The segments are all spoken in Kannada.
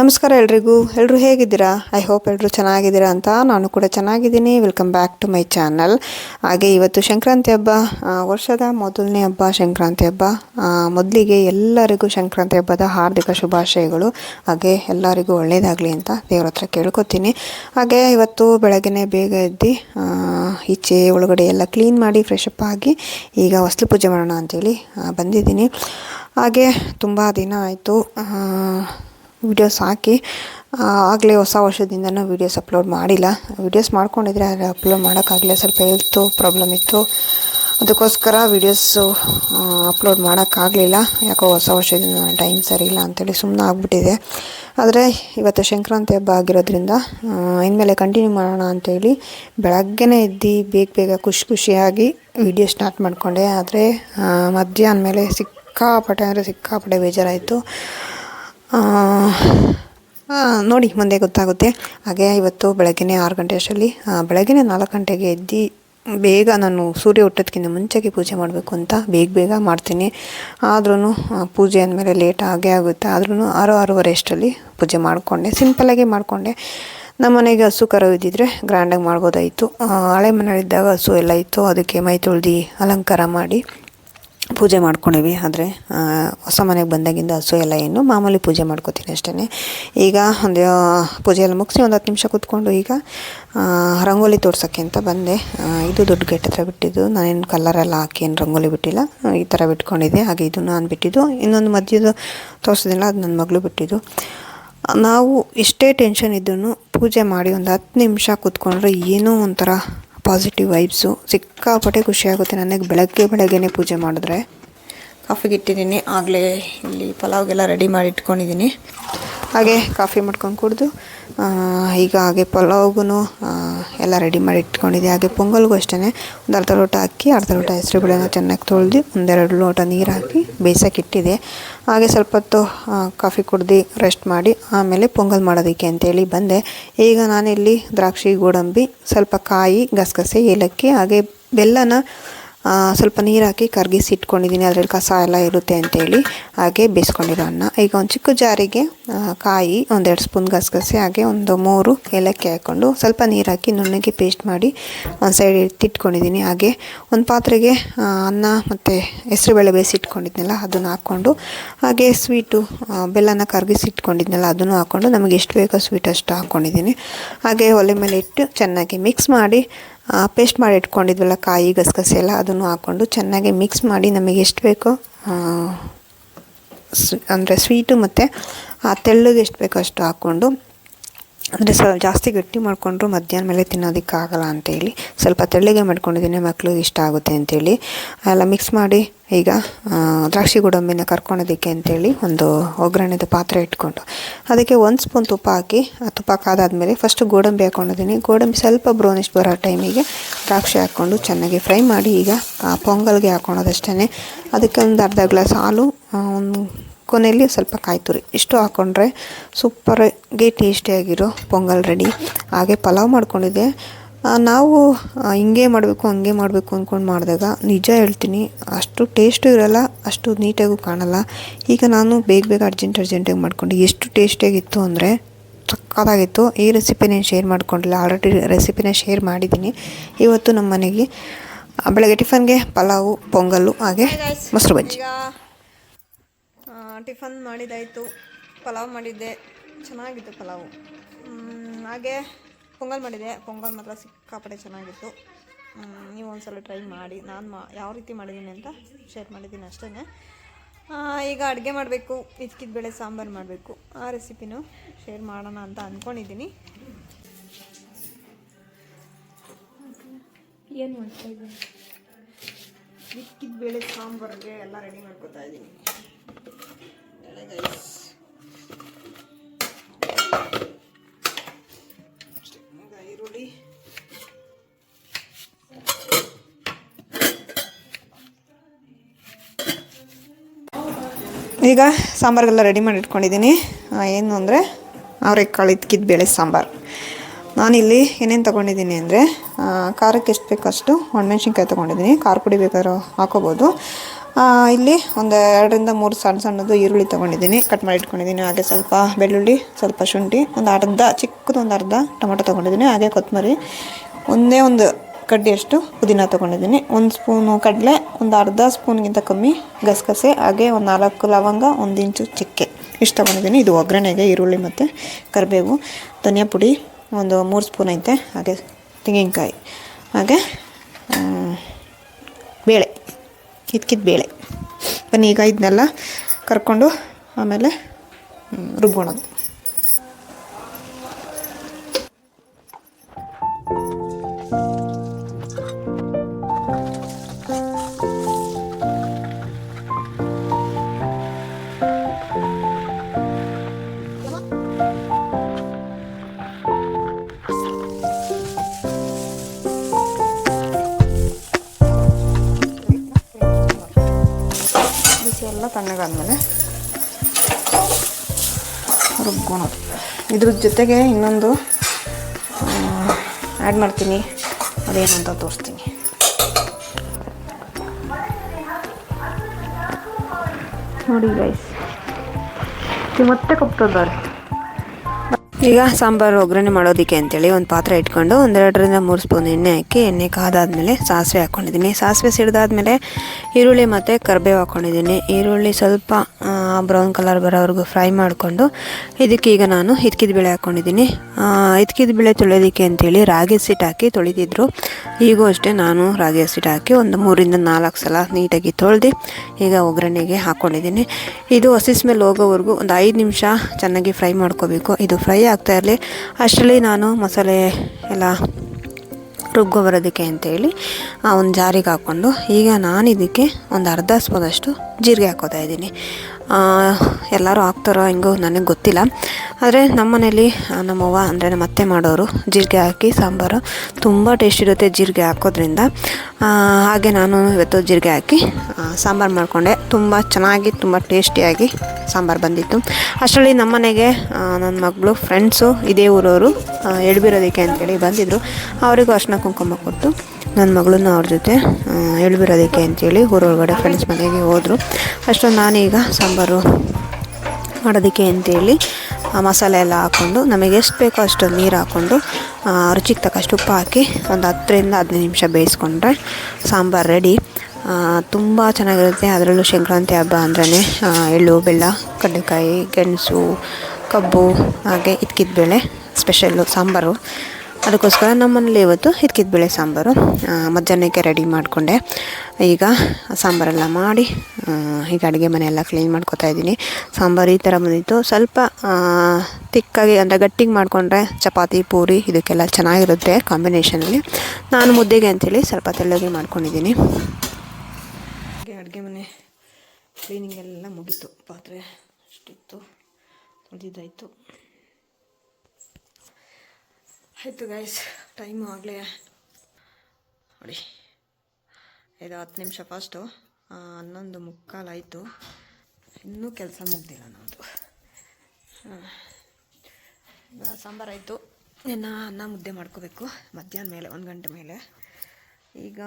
ನಮಸ್ಕಾರ ಎಲ್ರಿಗೂ. ಎಲ್ಲರೂ ಹೇಗಿದ್ದೀರಾ? ಐ ಹೋಪ್ ಎಲ್ಲರೂ ಚೆನ್ನಾಗಿದ್ದೀರಾ ಅಂತ ನಾನು ಕೂಡ ಚೆನ್ನಾಗಿದ್ದೀನಿ. Welcome back to my channel. ಹಾಗೆ ಇವತ್ತು ಸಂಕ್ರಾಂತಿ ಹಬ್ಬ ವರ್ಷದ ಮೊದಲನೇ ಹಬ್ಬ ಸಂಕ್ರಾಂತಿ ಹಬ್ಬ. ಮೊದಲಿಗೆ ಎಲ್ಲರಿಗೂ ಸಂಕ್ರಾಂತಿ ಹಬ್ಬದ ಹಾರ್ದಿಕ ಶುಭಾಶಯಗಳು. ಹಾಗೆ ಎಲ್ಲರಿಗೂ ಒಳ್ಳೆಯದಾಗಲಿ ಅಂತ ದೇವ್ರ ಹತ್ರ ಕೇಳ್ಕೊತೀನಿ. ಹಾಗೆ ಇವತ್ತು ಬೆಳಗ್ಗೆ ಬೇಗ ಎದ್ದು ಈಚೆ ಒಳಗಡೆ ಎಲ್ಲ ಕ್ಲೀನ್ ಮಾಡಿ ಫ್ರೆಶ್ ಅಪ್ ಆಗಿ ಈಗ ಹೊಸ್ಲು ಪೂಜೆ ಮಾಡೋಣ ಅಂತೇಳಿ ಬಂದಿದ್ದೀನಿ. ಹಾಗೆ ತುಂಬ ದಿನ ಆಯಿತು. ವಿಡಿಯೋಸ್ ಹಾಕಿ ಆಗಲೇ ಹೊಸ ವರ್ಷದಿಂದನೂ ವೀಡಿಯೋಸ್ ಅಪ್ಲೋಡ್ ಮಾಡಿಲ್ಲ. ವೀಡಿಯೋಸ್ ಮಾಡ್ಕೊಂಡಿದ್ರೆ ಆದರೆ ಅಪ್ಲೋಡ್ ಮಾಡೋಕ್ಕಾಗಲಿಲ್ಲ ಸ್ವಲ್ಪ ಹೆಲ್ತು, ಪ್ರಾಬ್ಲಮ್ ಇತ್ತು. ಅದಕ್ಕೋಸ್ಕರ ವೀಡಿಯೋಸು ಅಪ್ಲೋಡ್ ಮಾಡೋಕ್ಕಾಗಲಿಲ್ಲ. ಯಾಕೋ ಹೊಸ ವರ್ಷದಿಂದ ಟೈಮ್ ಸರಿ ಇಲ್ಲ ಅಂತೇಳಿ ಸುಮ್ಮನೆ ಆಗ್ಬಿಟ್ಟಿದೆ. ಆದರೆ ಇವತ್ತು ಸಂಕ್ರಾಂತಿ ಹಬ್ಬ ಆಗಿರೋದ್ರಿಂದ ಇನ್ಮೇಲೆ ಕಂಟಿನ್ಯೂ ಮಾಡೋಣ ಅಂತೇಳಿ ಬೆಳಗ್ಗೆನೇ ಎದ್ದು ಬೇಗ ಬೇಗ ಖುಷಿ ಖುಷಿಯಾಗಿ ವಿಡಿಯೋ ಸ್ಟಾರ್ಟ್ ಮಾಡಿಕೊಂಡೆ. ಆದರೆ ಮಧ್ಯಾಹ್ನ ಮೇಲೆ ಸಿಕ್ಕಾಪಟ್ಟೆ, ಅಂದರೆ ಸಿಕ್ಕಾಪಟ್ಟೆ ಬೇಜಾರಾಯಿತು. ನೋಡಿ, ಮುಂದೆ ಗೊತ್ತಾಗುತ್ತೆ. ಹಾಗೆ ಇವತ್ತು ಬೆಳಗ್ಗೆ ಆರು ಗಂಟೆ ಅಷ್ಟರಲ್ಲಿ ಬೆಳಗ್ಗೆ ನಾಲ್ಕು ಗಂಟೆಗೆ ಎದ್ದು ಬೇಗ ನಾನು ಸೂರ್ಯ ಹುಟ್ಟೋದಕ್ಕಿಂತ ಮುಂಚೆಗೆ ಪೂಜೆ ಮಾಡಬೇಕು ಅಂತ ಬೇಗ ಬೇಗ ಮಾಡ್ತೀನಿ. ಆದ್ರೂ ಪೂಜೆ ಅಂದಮೇಲೆ ಲೇಟ್ ಆಗೇ ಆಗುತ್ತೆ. ಆದ್ರೂ ಆರು, ಆರೂವರೆ ಅಷ್ಟರಲ್ಲಿ ಪೂಜೆ ಮಾಡಿಕೊಂಡೆ. ಸಿಂಪಲಾಗಿ ಮಾಡಿಕೊಂಡೆ. ನಮ್ಮ ಮನೆಗೆ ಹಸು ಕರು ಇದ್ದಿದ್ರೆ ಗ್ರ್ಯಾಂಡಾಗಿ ಮಾಡ್ಬೋದಾಯಿತು. ಹಳೆ ಮನೆಯಲ್ಲಿದ್ದಾಗ ಹಸು ಎಲ್ಲ ಇತ್ತು. ಅದಕ್ಕೆ ಮೈ ತೊಳ್ದು ಅಲಂಕಾರ ಮಾಡಿ ಪೂಜೆ ಮಾಡ್ಕೊಂಡಿವಿ, ಆದರೆ ಹೊಸ ಮನೆಗೆ ಬಂದಾಗಿಂದ ಹಸು ಎಲ್ಲ ಏನು ಮಾಮೂಲಿ ಪೂಜೆ ಮಾಡ್ಕೋತೀನಿ ಅಷ್ಟೇ ಈಗ ಒಂದು ಪೂಜೆ ಎಲ್ಲ ಮುಗಿಸಿ ಒಂದು ಹತ್ತು ನಿಮಿಷ ಕೂತ್ಕೊಂಡು ಈಗ ರಂಗೋಲಿ ತೋರ್ಸೋಕ್ಕೆ ಅಂತ ಬಂದೆ. ಇದು ದೊಡ್ಡ ಗೇಟ್ ಹತ್ರ ಬಿಟ್ಟಿದ್ದು, ನಾನೇನು ಕಲರೆಲ್ಲ ಹಾಕಿ ಏನು ರಂಗೋಲಿ ಬಿಟ್ಟಿಲ್ಲ, ಈ ಥರ ಬಿಟ್ಕೊಂಡಿದ್ದೆ. ಹಾಗೆ ಇದು ನಾನು ಬಿಟ್ಟಿದ್ದು. ಇನ್ನೊಂದು ಮಧ್ಯದ ತೋರಿಸಿದಿಲ್ಲ, ಅದು ನನ್ನ ಮಗಳು ಬಿಟ್ಟಿದ್ದು. ನಾವು ಎಷ್ಟೇ ಟೆನ್ಷನ್ ಇದ್ರೂ ಪೂಜೆ ಮಾಡಿ ಒಂದು ಹತ್ತು ನಿಮಿಷ ಕೂತ್ಕೊಂಡ್ರೆ ಏನೋ ಒಂಥರ ಪಾಸಿಟಿವ್ ವೈಬ್ಸು ಸಿಕ್ಕಾಪಟ್ಟೆ ಖುಷಿಯಾಗುತ್ತೆ. ನನಗೆ ಬೆಳಗ್ಗೆ ಬೆಳಗ್ಗೆನೇ ಪೂಜೆ ಮಾಡಿದ್ರೆ. ಕಾಫಿಗೆ ಇಟ್ಟಿದ್ದೀನಿ. ಆಗಲೇ ಇಲ್ಲಿ ಪಲಾವ್ಗೆಲ್ಲ ರೆಡಿ ಮಾಡಿ ಇಟ್ಕೊಂಡಿದ್ದೀನಿ. ಹಾಗೆ ಕಾಫಿ ಮಾಡ್ಕೊಂಡು ಕುಡಿದು ಈಗ ಹಾಗೆ ಪಲಾವ್ಗೂ ಎಲ್ಲ ರೆಡಿ ಮಾಡಿ ಇಟ್ಕೊಂಡಿದ್ದೆ. ಹಾಗೆ ಪೊಂಗಲ್ಗೂ ಅಷ್ಟೇ ಒಂದು ಅರ್ಧ ಲೋಟ ಹಾಕಿ, ಅರ್ಧ ಲೋಟ ಹೆಸರು ಬೇಳೆನ ಚೆನ್ನಾಗಿ ತೊಳೆದು, ಒಂದೆರಡು ಲೋಟ ನೀರು ಹಾಕಿ ಬೇಯಿಸೋಕೆ ಇಟ್ಟಿದೆ. ಹಾಗೆ ಸ್ವಲ್ಪ ಹೊತ್ತು ಕಾಫಿ ಕುಡ್ದು ರೆಸ್ಟ್ ಮಾಡಿ, ಆಮೇಲೆ ಪೊಂಗಲ್ ಮಾಡೋದಕ್ಕೆ ಅಂತೇಳಿ ಬಂದೆ. ಈಗ ನಾನಿಲ್ಲಿ ದ್ರಾಕ್ಷಿ, ಗೋಡಂಬಿ, ಸ್ವಲ್ಪ ಕಾಯಿ, ಗಸಗಸೆ, ಏಲಕ್ಕಿ, ಹಾಗೆ ಬೆಲ್ಲನ ಸ್ವಲ್ಪ ನೀರು ಹಾಕಿ ಕರಗಿಸಿ ಇಟ್ಕೊಂಡಿದ್ದೀನಿ ಅದರಲ್ಲಿ ಕಸ ಎಲ್ಲ ಇರುತ್ತೆ ಅಂತೇಳಿ. ಹಾಗೆ ಬೇಯಿಸ್ಕೊಂಡಿರೋ ಅನ್ನ. ಈಗ ಒಂದು ಚಿಕ್ಕ ಜಾರಿಗೆ ಕಾಯಿ ಒಂದೆರಡು ಸ್ಪೂನ್ ಗಸಗಸೆ, ಹಾಗೆ ಒಂದು ಮೂರು ಏಲಕ್ಕಿ ಹಾಕ್ಕೊಂಡು ಸ್ವಲ್ಪ ನೀರು ಹಾಕಿ ನುಣ್ಣಗೆ ಪೇಸ್ಟ್ ಮಾಡಿ ಒಂದು ಸೈಡ್ ಎತ್ತಿಟ್ಕೊಂಡಿದ್ದೀನಿ ಹಾಗೆ ಒಂದು ಪಾತ್ರೆಗೆ ಅನ್ನ ಮತ್ತು ಹೆಸರುಬೇಳೆ ಬೇಯಿಸಿ ಇಟ್ಕೊಂಡಿದ್ನಲ್ಲ, ಅದನ್ನು ಹಾಕ್ಕೊಂಡು, ಹಾಗೆ ಸ್ವೀಟು ಬೆಲ್ಲನ ಕರಗಿಸಿ ಇಟ್ಕೊಂಡಿದ್ನಲ್ಲ, ಅದನ್ನು ಹಾಕ್ಕೊಂಡು ನಮಗೆ ಎಷ್ಟು ಬೇಕೋ ಸ್ವೀಟ್ ಅಷ್ಟು ಹಾಕ್ಕೊಂಡಿದ್ದೀನಿ ಹಾಗೆ ಒಲೆ ಮೇಲೆ ಇಟ್ಟು ಚೆನ್ನಾಗಿ ಮಿಕ್ಸ್ ಮಾಡಿ ಪೇಸ್ಟ್ ಮಾಡಿ ಇಟ್ಕೊಂಡಿದ್ವಲ್ಲ, ಕಾಯಿ, ಗಸಗಸೆ ಎಲ್ಲ ಅದನ್ನು ಹಾಕ್ಕೊಂಡು ಚೆನ್ನಾಗಿ ಮಿಕ್ಸ್ ಮಾಡಿ ನಮಗೆ ಎಷ್ಟು ಬೇಕೋ ಅಂದರೆ ಸ್ವೀಟು ಮತ್ತು, ಆ ತೆಳ್ಳಗೆ ಎಷ್ಟು ಬೇಕೋ ಅಷ್ಟು ಹಾಕ್ಕೊಂಡು ಅಂದರೆ ಸ್ವಲ್ಪ ಜಾಸ್ತಿ ಗಟ್ಟಿ ಮಾಡಿಕೊಂಡ್ರು ಮಧ್ಯಾಹ್ನ ಮೇಲೆ ತಿನ್ನೋದಕ್ಕಾಗಲ್ಲ ಅಂತೇಳಿ. ಸ್ವಲ್ಪ ತೆಳ್ಳಗೆ ಮಾಡ್ಕೊಂಡಿದ್ದೀನಿ, ಮಕ್ಳಿಗೆ ಇಷ್ಟ ಆಗುತ್ತೆ ಅಂತೇಳಿ. ಎಲ್ಲ ಮಿಕ್ಸ್ ಮಾಡಿ ಈಗ ದ್ರಾಕ್ಷಿ ಗೋಡಂಬಿನ ಕರ್ಕೊಳೋದಕ್ಕೆ ಅಂತೇಳಿ ಒಂದು ಒಗ್ಗರಣೆದು ಪಾತ್ರೆ ಇಟ್ಕೊಂಡು. ಅದಕ್ಕೆ ಒಂದು ಸ್ಪೂನ್ ತುಪ್ಪ ಹಾಕಿ, ಆ ತುಪ್ಪ ಕಾದಾದ್ಮೇಲೆ ಫಸ್ಟು ಗೋಡಂಬಿ ಹಾಕ್ಕೊಂಡಿದ್ದೀನಿ ಗೋಡಂಬಿ ಸ್ವಲ್ಪ ಬ್ರೌನಿಶ್ ಬರೋ ಟೈಮಿಗೆ ದ್ರಾಕ್ಷಿ ಹಾಕ್ಕೊಂಡು ಚೆನ್ನಾಗಿ ಫ್ರೈ ಮಾಡಿ ಈಗ ಪೊಂಗಲ್ಗೆ ಹಾಕ್ಕೊಳೋದಷ್ಟೇ ಅದಕ್ಕೆ ಒಂದು ಅರ್ಧ ಗ್ಲಾಸ್ ಹಾಲು ಒಂದು ಕೊನೆಯಲ್ಲಿ ಸ್ವಲ್ಪ ಕಾಯಿ ತುರಿ. ಇಷ್ಟು ಹಾಕ್ಕೊಂಡ್ರೆ ಸೂಪರಾಗಿ ಟೇಸ್ಟಿಯಾಗಿರೋ ಪೊಂಗಲ್ ರೆಡಿ ಹಾಗೆ ಪಲಾವ್ ಮಾಡ್ಕೊಂಡಿದ್ದೆ. ನಾವು ಹಿಂಗೆ ಮಾಡಬೇಕು ಹಂಗೆ ಮಾಡಬೇಕು ಅಂದ್ಕೊಂಡು ಮಾಡಿದಾಗ ನಿಜ ಹೇಳ್ತೀನಿ ಅಷ್ಟು ಟೇಸ್ಟು ಇರಲ್ಲ ಅಷ್ಟು ನೀಟಾಗೂ ಕಾಣಲ್ಲ. ಈಗ ನಾನು ಬೇಗ ಬೇಗ ಅರ್ಜೆಂಟ್ ಅರ್ಜೆಂಟಾಗಿ ಮಾಡ್ಕೊಂಡು ಎಷ್ಟು ಟೇಸ್ಟಿಯಾಗಿತ್ತು ಅಂದರೆ ಸಕ್ಕತ್ತಾಗಿತ್ತು. ಈ ರೆಸಿಪಿ ನಾನು ಶೇರ್ ಮಾಡ್ಕೊಂಡಿಲ್ಲ ಆಲ್ರೆಡಿ ರೆಸಿಪಿನ ಶೇರ್ ಮಾಡಿದ್ದೀನಿ. ಇವತ್ತು ನಮ್ಮ ಮನೆಗೆ ಬೆಳಗ್ಗೆ ಟಿಫನ್ಗೆ ಪಲಾವು ಪೊಂಗಲ್ಲು ಹಾಗೆ ಮೊಸರು ಬಜ್ಜಿ. ಟಿಫನ್ ಮಾಡಿದ್ದಾಯಿತು ಪಲಾವ್ ಮಾಡಿದ್ದೆ. ಚೆನ್ನಾಗಿತ್ತು ಪಲಾವು. ಹಾಗೆ ಪೊಂಗಲ್ ಮಾಡಿದೆ. ಪೊಂಗಲ್ ಮಾತ್ರ ಸಿಕ್ಕಾಪಟ್ಟೆ ಚೆನ್ನಾಗಿತ್ತು. ನೀವು ಒಂದು ಸಲ ಟ್ರೈ ಮಾಡಿ. ನಾನು ಮಾ ಯಾವ ರೀತಿ ಮಾಡಿದ್ದೀನಿ ಅಂತ ಶೇರ್ ಮಾಡಿದ್ದೀನಿ ಅಷ್ಟೇ ಈಗ ಅಡುಗೆ ಮಾಡಬೇಕು. ಇದ್ಕಿದ ಬೇಳೆ ಸಾಂಬಾರು ಮಾಡಬೇಕು. ಆ ರೆಸಿಪಿನೂ ಶೇರ್ ಮಾಡೋಣ ಅಂತ ಅಂದ್ಕೊಂಡಿದ್ದೀನಿ ಏನು ಮಾಡ್ತಾ ಇದ್ದೀನಿ ಇದ್ಕಿದ ಬೇಳೆ ಸಾಂಬಾರಿಗೆ ಎಲ್ಲ ರೆಡಿ ಮಾಡ್ಕೊತಾ ಇದ್ದೀನಿ. ಈಗ ಸಾಂಬಾರಿಗೆಲ್ಲ ರೆಡಿ ಮಾಡಿ ಇಟ್ಕೊಂಡಿದ್ದೀನಿ. ಏನು ಅಂದರೆ ಅವರೆಕಾಳು ಇದ್ಕಿದ ಬೇಳೆ ಸಾಂಬಾರು. ನಾನಿಲ್ಲಿ ಏನೇನು ತೊಗೊಂಡಿದ್ದೀನಿ ಅಂದರೆ ಖಾರಕ್ಕೆ ಎಷ್ಟು ಬೇಕು ಅಷ್ಟು ಒಣಮೆಣ್ಸಿನ್ಕಾಯಿ ತೊಗೊಂಡಿದ್ದೀನಿ. ಖಾರ ಪುಡಿ ಬೇಕಾದ್ರೂ ಹಾಕೋಬೋದು. ಇಲ್ಲಿ ಒಂದು ಎರಡರಿಂದ ಮೂರು ಸಣ್ಣ ಸಣ್ಣದು ಈರುಳ್ಳಿ ತೊಗೊಂಡಿದ್ದೀನಿ. ಕಟ್ ಮಾಡಿ ಇಟ್ಕೊಂಡಿದ್ದೀನಿ. ಹಾಗೆ ಸ್ವಲ್ಪ ಬೆಳ್ಳುಳ್ಳಿ, ಸ್ವಲ್ಪ ಶುಂಠಿ, ಒಂದು ಅರ್ಧ, ಚಿಕ್ಕದು ಒಂದು ಅರ್ಧ ಟೊಮೊಟೊ ತೊಗೊಂಡಿದ್ದೀನಿ. ಹಾಗೆ ಕೊತ್ತಂಬರಿ ಒಂದೇ ಒಂದು ಕಡ್ಡಿಯಷ್ಟು ಪುದೀನ ತೊಗೊಂಡಿದ್ದೀನಿ. ಒಂದು ಸ್ಪೂನು ಕಡಲೆ, ಒಂದು ಅರ್ಧ ಸ್ಪೂನ್ಗಿಂತ ಕಮ್ಮಿ ಗಸಗಸೆ, ಹಾಗೆ ಒಂದು ನಾಲ್ಕು ಲವಂಗ, ಒಂದು ಇಂಚು ಚಕ್ಕೆ. ಇಷ್ಟು ತೊಗೊಂಡಿದ್ದೀನಿ. ಇದು ಒಗ್ಗರಣೆಗೆ ಈರುಳ್ಳಿ ಮತ್ತು ಕರಿಬೇವು, ಧನಿಯಾ ಪುಡಿ, ಒಂದು ಮೂರು ಸ್ಪೂನ್ ಐತೆ. ಹಾಗೆ ತೆಂಗಿನಕಾಯಿ. ಹಾಗೆ ಕಿತ್ಕಿದ ಬೇಳೆ. ಬನ್ನಿ ಈಗ ಇದನ್ನೆಲ್ಲ ಕರ್ಕೊಂಡು ಆಮೇಲೆ ರುಬ್ಬೋಣದು ತಣ್ಣಗಾದ್ಮೇಲೆ ರುಬ್ಕೊಳೋದು. ಇದ್ರ ಜೊತೆಗೆ ಇನ್ನೊಂದು ಆ್ಯಡ್ ಮಾಡ್ತೀನಿ. ಅದೇನು ಅಂತ ತೋರಿಸ್ತೀನಿ. ನೋಡಿ ಗೈಸ್ ಮತ್ತೆ ಕಪ್ತದ್ದಾರೆ ಈಗ ಸಾಂಬಾರು ಒಗ್ಗರಣೆ ಮಾಡೋದಕ್ಕೆ ಅಂತೇಳಿ ಒಂದು ಪಾತ್ರೆ ಇಟ್ಕೊಂಡು ಒಂದೆರಡರಿಂದ ಮೂರು ಸ್ಪೂನ್ ಎಣ್ಣೆ ಹಾಕಿ, ಎಣ್ಣೆ ಕಾದಾದಮೇಲೆ ಸಾಸಿವೆ ಹಾಕ್ಕೊಂಡಿದ್ದೀನಿ ಸಾಸಿವೆ ಸಿಡಿದಾದ್ಮೇಲೆ ಈರುಳ್ಳಿ ಮತ್ತು ಕರಿಬೇವು ಹಾಕ್ಕೊಂಡಿದ್ದೀನಿ ಈರುಳ್ಳಿ ಸ್ವಲ್ಪ ಬ್ರೌನ್ ಕಲರ್ ಬರೋವರೆಗೂ ಫ್ರೈ ಮಾಡಿಕೊಂಡು ಇದಕ್ಕೆ ಈಗ ನಾನು ಹಿತ್ಕಿದ ಬೇಳೆ ಹಾಕ್ಕೊಂಡಿದ್ದೀನಿ ಹಿತ್ಕಿದ ಬೇಳೆ ತೊಳೆಯೋದಕ್ಕೆ ಅಂತೇಳಿ ರಾಗಿ ಹಸಿಟ್ಟು ಹಾಕಿ ತೊಳಿತಿದ್ರು ಈಗೂ ಅಷ್ಟೇ ನಾನು ರಾಗಿ ಹಸಿಟ್ಟು ಹಾಕಿ ಒಂದು ಮೂರಿಂದ ನಾಲ್ಕು ಸಲ ನೀಟಾಗಿ ತೊಳೆದು ಈಗ ಒಗ್ಗರಣೆಗೆ ಹಾಕ್ಕೊಂಡಿದ್ದೀನಿ ಇದು ಹಸಿ ಸ್ಮೆಲ್ ಹೋಗೋವರೆಗೂ ಒಂದು ಐದು ನಿಮಿಷ ಚೆನ್ನಾಗಿ ಫ್ರೈ ಮಾಡ್ಕೋಬೇಕು. ಇದು ಫ್ರೈ ಆಗ್ತಾ ಇರಲಿ. ಅಷ್ಟರಲ್ಲಿ ನಾನು ಮಸಾಲೆ ಎಲ್ಲ ರುಬ್ಬ ಬರೋದಕ್ಕೆ ಅಂತೇಳಿ ಒಂದು ಜಾರಿಗೆ ಹಾಕ್ಕೊಂಡು ಈಗ ನಾನು ಇದಕ್ಕೆ ಒಂದು ಅರ್ಧ ಸ್ಪೂನಷ್ಟು ಜೀರಿಗೆ ಹಾಕೋತಾ ಇದ್ದೀನಿ. ಎಲ್ಲರೂ ಹಾಕ್ತಾರೋ ಹೆಂಗೋ ನನಗೆ ಗೊತ್ತಿಲ್ಲ. ಆದರೆ ನಮ್ಮ ಮನೇಲಿ ಆ, ನಮ್ಮವ್ವ ಅಂದರೆ ನಮ್ಮ ಅತ್ತೆ ಮಾಡೋರು ಜೀರಿಗೆ ಹಾಕಿ ಸಾಂಬಾರು ತುಂಬ ಟೇಸ್ಟ್ ಇರುತ್ತೆ ಜೀರಿಗೆ ಹಾಕೋದ್ರಿಂದ. ಹಾಗೆ ನಾನು ಇವತ್ತು ಜೀರಿಗೆ ಹಾಕಿ ಸಾಂಬಾರು ಮಾಡಿಕೊಂಡೆ. ತುಂಬ ಚೆನ್ನಾಗಿ ತುಂಬ ಟೇಸ್ಟಿಯಾಗಿ ಸಾಂಬಾರು ಬಂದಿತ್ತು. ಅಷ್ಟರಲ್ಲಿ ನಮ್ಮ ಮನೆಗೆ ನನ್ನ ಮಗಳು ಫ್ರೆಂಡ್ಸು ಇದೇ ಊರವರು ಎಳ್ಬಿರೋದಕ್ಕೆ ಅಂತೇಳಿ ಬಂದಿದ್ದರು ಅವರಿಗೂ ಅರ್ಶಿನ ಕುಂಕುಮ ಕೊಟ್ಟು ನನ್ನ ಮಗಳನ್ನ ಅವ್ರ ಜೊತೆ ಎಳ್ಬಿರೋದಕ್ಕೆ ಅಂತೇಳಿ ಊರೊಳಗಡೆ ಫ್ರೆಂಡ್ಸ್ ಮನೆಗೆ ಹೋದರು. ಅಷ್ಟೊಂದು ನಾನೀಗ ಸಾಂಬಾರು ಮಾಡೋದಕ್ಕೆ ಅಂತೇಳಿ ಮಸಾಲೆ ಎಲ್ಲ ಹಾಕ್ಕೊಂಡು ನಮಗೆ ಎಷ್ಟು ಬೇಕೋ ಅಷ್ಟು ನೀರು ಹಾಕ್ಕೊಂಡು ರುಚಿಗೆ ತಕ್ಕಷ್ಟು ಉಪ್ಪು ಹಾಕಿ ಒಂದು ಹತ್ತರಿಂದ ಹದಿನೈದು ನಿಮಿಷ ಬೇಯಿಸ್ಕೊಂಡ್ರೆ ಸಾಂಬಾರು ರೆಡಿ ತುಂಬ ಚೆನ್ನಾಗಿರುತ್ತೆ. ಅದರಲ್ಲೂ ಸಂಕ್ರಾಂತಿ ಹಬ್ಬ ಅಂದ್ರೆ ಎಳ್ಳು, ಬೆಲ್ಲ, ಕಡ್ಲೆಕಾಯಿ, ಗೆಣಸು, ಕಬ್ಬು, ಹಾಗೆ ಇದ್ಕಿದ ಬೇಳೆ ಸ್ಪೆಷಲ್ಲು ಸಾಂಬಾರು. ಅದಕ್ಕೋಸ್ಕರ ನಮ್ಮನೇಲಿ ಇವತ್ತು ಹಿದ್ಕಿದ ಬೇಳೆ ಸಾಂಬಾರು ಮಧ್ಯಾಹ್ನಕ್ಕೆ ರೆಡಿ ಮಾಡಿಕೊಂಡೆ. ಈಗ ಸಾಂಬಾರೆಲ್ಲ ಮಾಡಿ ಈಗ ಅಡುಗೆ ಮನೆಯೆಲ್ಲ ಕ್ಲೀನ್ ಮಾಡ್ಕೊತಾ ಇದ್ದೀನಿ. ಸಾಂಬಾರು ಈ ಥರ ಬಂದಿತ್ತು. ಸ್ವಲ್ಪ ತಿಕ್ಕಾಗಿ ಅಂದರೆ ಗಟ್ಟಿಗೆ ಮಾಡಿಕೊಂಡ್ರೆ ಚಪಾತಿ, ಪೂರಿ ಇದಕ್ಕೆಲ್ಲ ಚೆನ್ನಾಗಿರುತ್ತೆ ಕಾಂಬಿನೇಷನಲ್ಲಿ ನಾನು ಮುದ್ದೆಗೆ ಅಂಥೇಳಿ ಸ್ವಲ್ಪ ತೆಳ್ಳಗೆ ಮಾಡ್ಕೊಂಡಿದ್ದೀನಿ. ಅಡುಗೆ ಮನೆ ಕ್ಲೀನಿಂಗ್ ಎಲ್ಲ ಮುಗೀತು. ಪಾತ್ರೆ ಅಷ್ಟಿತ್ತು. ತೊಳೆದಿದ್ದಾಯಿತು. ಆಯಿತು ಗೈಸ್ ಟೈಮು ಆಗಲೇ. ನೋಡಿ ಇದು ಹತ್ತು ನಿಮಿಷ ಫಸ್ಟು ಹನ್ನೊಂದು ಮುಕ್ಕಾಲಾಯಿತು ಇನ್ನೂ ಕೆಲಸ ಮುಗ್ದಿಲ್ಲ ನಮ್ಮದು ಈಗ ಸಾಂಬಾರಾಯಿತು ಇನ್ನು ಅನ್ನ ಮುದ್ದೆ ಮಾಡ್ಕೋಬೇಕು. ಮಧ್ಯಾಹ್ನ ಮೇಲೆ, ಒಂದು ಗಂಟೆ ಮೇಲೆ. ಈಗ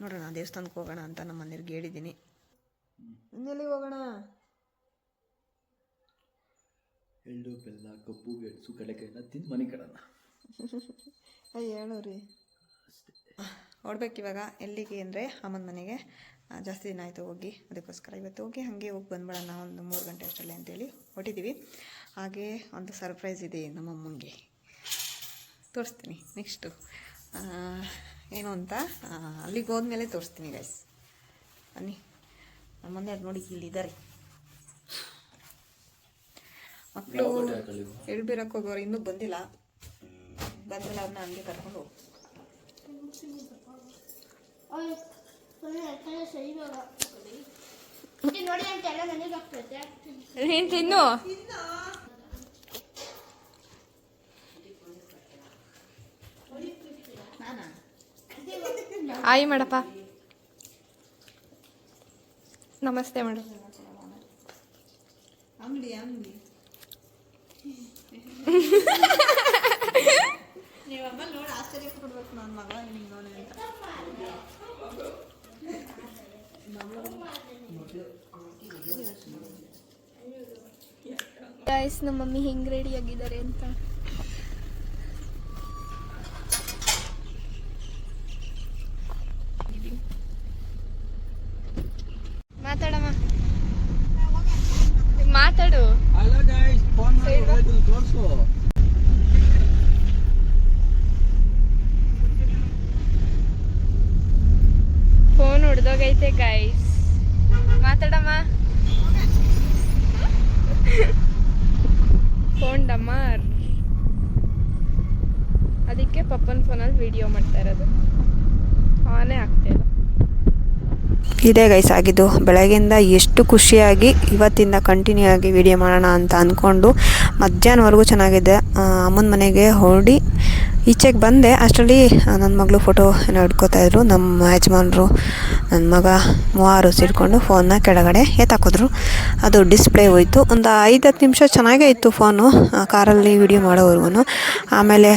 ನೋಡೋಣ, ದೇವಸ್ಥಾನಕ್ಕೆ ಹೋಗೋಣ ಅಂತ ನಮ್ಮ ಮನೆಯವ್ರಿಗೆ ಹೇಳಿದ್ದೀನಿ. ಇನ್ನೆಲ್ಲಿಗೆ ಹೋಗೋಣ? ಎಳ್ಳು ಬೆಲ್ಲ ಕಬ್ಬು ಗೆಣಸು ಕಡಲೆಕಾಯಿನ ತಿಂದು ಮನೆ ಕಡೋಣ ಹೇಳೋರಿ. ಹೇಳು ರೀ ಹೊಡ್ಬೇಕು ಇವಾಗ. ಎಲ್ಲಿಗೆ ಅಂದರೆ ಅಮ್ಮನ ಮನೆಗೆ. ಜಾಸ್ತಿ ದಿನ ಆಯಿತು ಹೋಗಿ. ಅದಕ್ಕೋಸ್ಕರ ಇವತ್ತು ಹೋಗಿ ಹಾಗೆ ಹೋಗಿ ಬಂದ್ಬಿಡೋಣ. ಒಂದು ಮೂರು ಗಂಟೆ ಅಷ್ಟರಲ್ಲಿ ಅಂತೇಳಿ ಹೊಟ್ಟಿದ್ದೀವಿ ಹಾಗೆ ಒಂದು ಸರ್ಪ್ರೈಸ್ ಇದೆ ನಮ್ಮ ಅಮ್ಮನಿಗೆ ತೋರಿಸ್ತೀನಿ ನೆಕ್ಸ್ಟು ಏನು ಅಂತ? ಅಲ್ಲಿಗೆ ಹೋದ್ಮೇಲೆ ತೋರಿಸ್ತೀನಿ ಗೈಸ್ ಬನ್ನಿ. ನಮ್ಮ ಮನೆಯವ್ರು ನೋಡಿ ಇಲ್ಲಿದ್ದಾರೆ. ಮಕ್ಕಳು ಎಳ್ಬಿರಕ್ಕೆ ಹೋಗೋರು ಇನ್ನೂ ಬಂದಿಲ್ಲ. ಬಂದಿಲ್ಲ ಅವ್ರನ್ನ ಹಂಗೆ ಕರ್ಕೊಂಡು ಹೋಗಿ. ನೋಡಿ ಅಂತ ಎಲ್ಲ ನನಗೆ ಆಗ್ತೈತೆ ನೀನ್ ತಿನ್ನು? ಆಯಿ ಮಾಡಪ್ಪ. ನಮಸ್ತೆ ಮೇಡಮ್. ಅಂಗಡಿ ಅಂಗಡಿ. ನೀವಮ್ಮ ನೋಡಿ ನಮ್ಮ ಮಮ್ಮಿ ಹೆಂಗ್ ರೆಡಿ ಆಗಿದ್ದಾರೆ ಅಂತ. ಹೊಡ್ದೋಗೈತೆ ಗೈಸ್ ಮಾತಾಡಮ್ಮ ಫೋನ್ ಅದಕ್ಕೆ ಪಪ್ಪನ ಫೋನಲ್ಲಿ ವಿಡಿಯೋ ಮಾಡ್ತಾ ಇರೋದು ಆನೇ ಆಗ್ತಾ ಇಲ್ಲ ಇದೇ ಗೈಸ್ ಆಗಿದ್ದು. ಬೆಳಗ್ಗೆಯಿಂದ ಎಷ್ಟು ಖುಷಿಯಾಗಿ ಇವತ್ತಿಂದ ಕಂಟಿನ್ಯೂ ಆಗಿ ವಿಡಿಯೋ ಮಾಡೋಣ ಅಂತ ಅಂದ್ಕೊಂಡು ಮಧ್ಯಾಹ್ನವರೆಗೂ ಚೆನ್ನಾಗಿದೆ. ಅಮ್ಮನ ಮನೆಗೆ ಹೊರಡಿ ಈಚೆಗೆ ಬಂದೆ. ಅಷ್ಟರಲ್ಲಿ ನನ್ನ ಮಗಳು ಫೋಟೋ ಏನೋ ಇದ್ರು. ನಮ್ಮ ಯಜಮಾನರು ನನ್ನ ಮಗ ಮೂವರು ಸಿಡ್ಕೊಂಡು ಫೋನ್ನ ಕೆಳಗಡೆ ಎತ್ತಾಕಿದ್ರು. ಅದು ಡಿಸ್ಪ್ಲೇ ಹೋಯಿತು. ಒಂದು ಐದು ಹತ್ತು ನಿಮಿಷ ಚೆನ್ನಾಗೇ ಇತ್ತು ಫೋನು ಕಾರಲ್ಲಿ ವಿಡಿಯೋ ಮಾಡೋವರೆಗೂ ಆಮೇಲೆ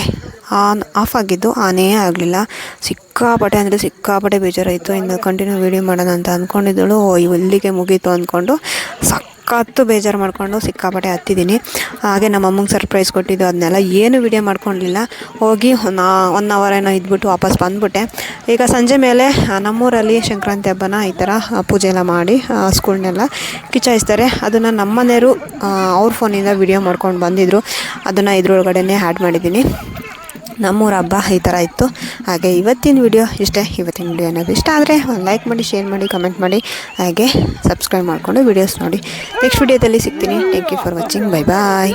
ಆನ್ ಆಫ್ ಆಗಿದ್ದು. ಆನೇ ಆಗಲಿಲ್ಲ. ಸಿಕ್ಕಾಪಟ್ಟೆ, ಅಂದರೆ ಸಿಕ್ಕಾಪಟ್ಟೆ ಬೇಜಾರಾಯಿತು. ಇನ್ನು ಕಂಟಿನ್ಯೂ ವೀಡಿಯೋ ಮಾಡೋಣ ಅಂತ ಅಂದ್ಕೊಂಡಿದ್ದಳು ಇಲ್ಲಿಗೆ ಮುಗೀತು ಅಂದ್ಕೊಂಡು ಸಖತ್ತು ಬೇಜಾರು ಮಾಡಿಕೊಂಡು ಸಿಕ್ಕಾಪಟ್ಟೆ ಹತ್ತಿದ್ದೀನಿ. ಹಾಗೆ ನಮ್ಮ ಅಮ್ಮಂಗೆ ಸರ್ಪ್ರೈಸ್ ಕೊಟ್ಟಿದ್ದು ಅದನ್ನೆಲ್ಲ ಏನು ವಿಡಿಯೋ ಮಾಡ್ಕೊಂಡಿಲ್ಲ. ಹೋಗಿ ಒನ್ ಅವರ್ ಏನೋ ಇದ್ಬಿಟ್ಟು ವಾಪಸ್ ಬಂದ್ಬಿಟ್ಟೆ. ಈಗ ಸಂಜೆ ಮೇಲೆ ನಮ್ಮೂರಲ್ಲಿ ಸಂಕ್ರಾಂತಿ ಹಬ್ಬನ ಈ ಥರ ಪೂಜೆ ಎಲ್ಲ ಮಾಡಿ ಸ್ಕೂಲ್ನೆಲ್ಲ ಕಿಚಾಯಿಸ್ತಾರೆ ಅದನ್ನು ನಮ್ಮನೆಯವರು ಅವ್ರ ಫೋನಿಂದ ವಿಡಿಯೋ ಮಾಡ್ಕೊಂಡು ಬಂದಿದ್ದರು ಅದನ್ನು ಇದ್ರೊಳಗಡೆ ಆ್ಯಡ್ ಮಾಡಿದ್ದೀನಿ. ನಮ್ಮೂರ ಹಬ್ಬ ಈ ಥರ ಇತ್ತು. ಹಾಗೆ ಇವತ್ತಿನ ವಿಡಿಯೋ ಇಷ್ಟೇ. ಇವತ್ತಿನ ವಿಡಿಯೋ ಅನ್ನೋದು ಇಷ್ಟ ಆದರೆ ಒಂದು ಲೈಕ್ ಮಾಡಿ ಶೇರ್ ಮಾಡಿ ಕಮೆಂಟ್ ಮಾಡಿ. ಹಾಗೆ ಸಬ್ಸ್ಕ್ರೈಬ್ ಮಾಡಿಕೊಂಡು ವಿಡಿಯೋಸ್ ನೋಡಿ. ನೆಕ್ಸ್ಟ್ ವಿಡಿಯೋದಲ್ಲಿ ಸಿಗ್ತೀನಿ. Thank you for watching bye bye